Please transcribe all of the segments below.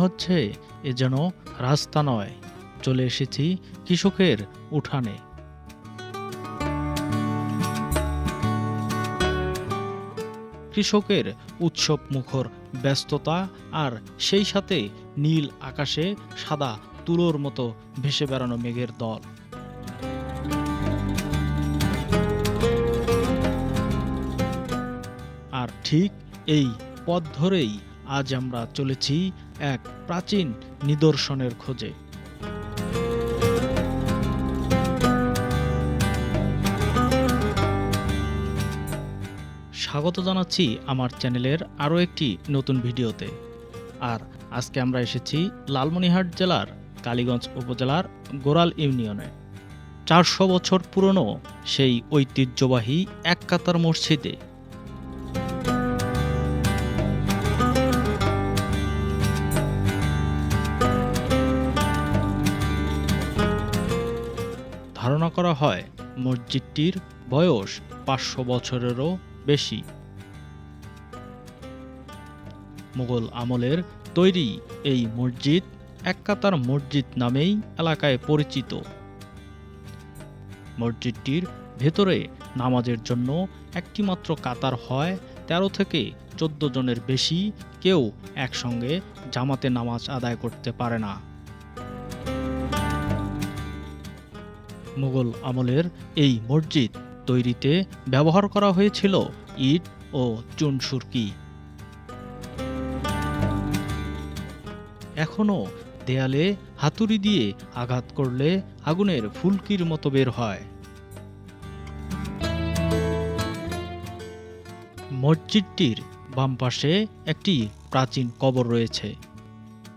হচ্ছে, এ যেন রাস্তা নয়। চলে এসেছি কৃষকের উঠানে। কৃষকের উৎসব মুখর ব্যস্ততা আর সেই সাথে নীল আকাশে সাদা তুলোর মতো ভেসে বেড়ানো মেঘের দল। আর ঠিক এই পথ ধরেই আজ আমরা চলেছি এক প্রাচীন নিদর্শনের খোঁজে। স্বাগত জানাচ্ছি আমার চ্যানেলের আরও একটি নতুন ভিডিওতে। আর আজকে আমরা এসেছি লালমনিরহাট জেলার কালীগঞ্জ উপজেলার গোরাল ইউনিয়নে। চারশো বছর পুরনো সেই ঐতিহ্যবাহী এক কাতার মসজিদে। করা হয়। মসজিদটির বয়স পাঁচশো বছরেরও বেশি। মুঘল আমলের তৈরি এই মসজিদ এক কাতার মসজিদ নামেই এলাকায় পরিচিত। মসজিদটির ভেতরে নামাজের জন্য একটিমাত্র কাতার হয়, তেরো থেকে চোদ্দ জনের বেশি কেউ একসঙ্গে জামাতে নামাজ আদায় করতে পারে না। মুঘল আমলের এই মসজিদ তৈরিতে ব্যবহার করা হয়েছিল ইট ও চুন সুরকি। এখনও দেয়ালে হাতুড়ি দিয়ে আঘাত করলে আগুনের ফুলকির মতো বের হয়। মসজিদটির বাম পাশে একটি প্রাচীন কবর রয়েছে।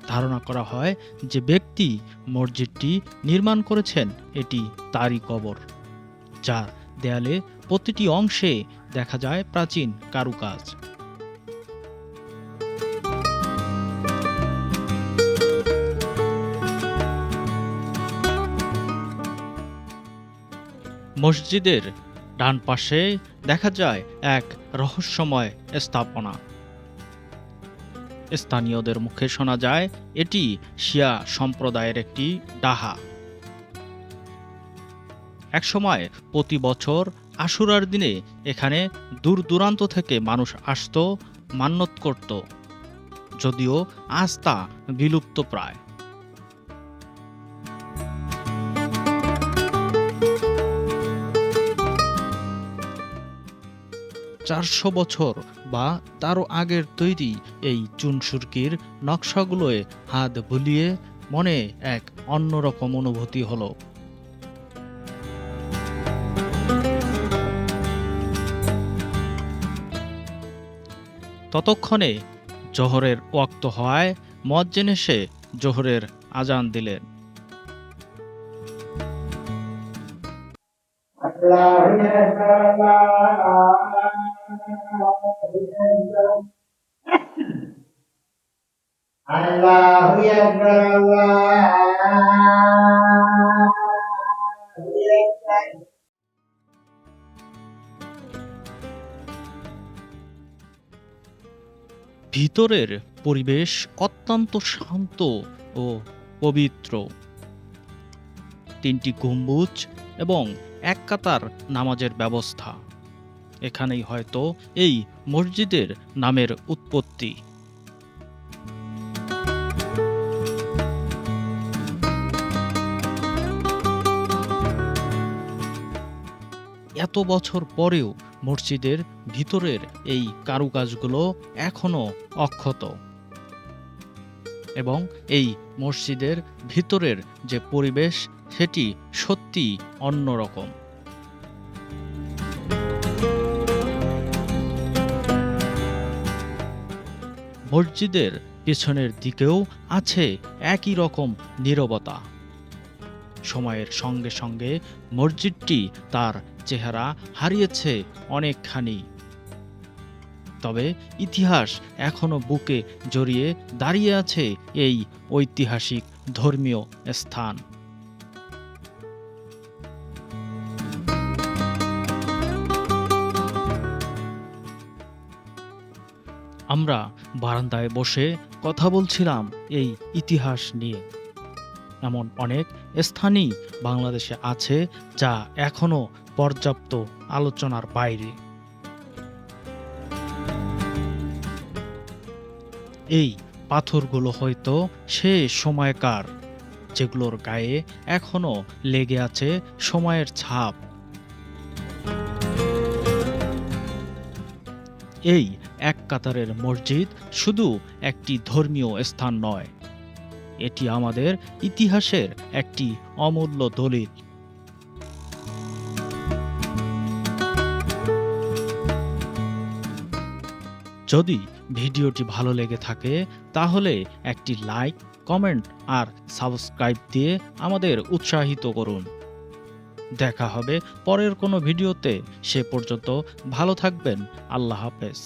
ধারণা করা হয় যে ব্যক্তি মসজিদটি নির্মাণ করেছেন, এটি তারই কবর যার দেয়ালে প্রতিটি অংশে দেখা যায় প্রাচীন কারুকাজ। মসজিদের ডান পাশে দেখা যায় এক রহস্যময় স্থাপনা। স্থানীয়দের মুখে শোনা যায়, এটি শিয়া সম্প্রদায়ের একটি ডাহা। একসময় প্রতি বছর আশুরার দিনে এখানে দূর দূরান্ত থেকে মানুষ আসত, মান্যত করত। যদিও আস্থা বিলুপ্ত প্রায় চারশো বছর বা তারও আগের তৈরি এই চুনসুরকির নকশাগুলোয় হাত বুলিয়ে মনে এক অন্যরকম অনুভূতি হলো। ততক্ষণে জোহরের ওয়াক্ত হওয়ায় মজ্জেন এসে জোহরের আজান দিলেন। Allahu ভিতরের পরিবেশ অত্যন্ত শান্ত ও পবিত্র। তিনটি গম্বুজ এবং এক কাতার নামাজের ব্যবস্থা। এখানেই হয়তো এই মসজিদের নামের উৎপত্তি। এত বছর পরেও মসজিদের ভিতরের এই কারুকাজগুলো এখনও অক্ষত। এবং এই মসজিদের ভিতরের যে পরিবেশ, সেটি সত্যি অন্যরকম। মসজিদের পেছনের দিকেও আছে একই রকম নীরবতা। সময়ের সঙ্গে সঙ্গে মসজিদটি তার চেহারা হারিয়েছে অনেকখানি। তবে ইতিহাস এখনও বুকে জড়িয়ে দাঁড়িয়ে আছে এই ঐতিহাসিক ধর্মীয় স্থান। আমরা বারান্দায় বসে কথা বলছিলাম এই ইতিহাস নিয়ে। এমন অনেক স্থানই বাংলাদেশে আছে যা এখনও পর্যাপ্ত আলোচনার বাইরে। এই পাথরগুলো হয়তো সে সময়কার, যেগুলোর গায়ে এখনও লেগে আছে সময়ের ছাপ। এই এক কাতারের মসজিদ শুধু একটি ধর্মীয় স্থান নয়। এটি আমাদের ইতিহাসের একটি অমূল্য দলিল। যদি ভিডিওটি ভালো লেগে থাকে, তাহলে একটি লাইক, কমেন্ট আর সাবস্ক্রাইব দিয়ে আমাদের উৎসাহিত করুন। দেখা হবে পরের কোনো ভিডিওতে। সে পর্যন্ত ভালো থাকবেন। আল্লাহ হাফেজ।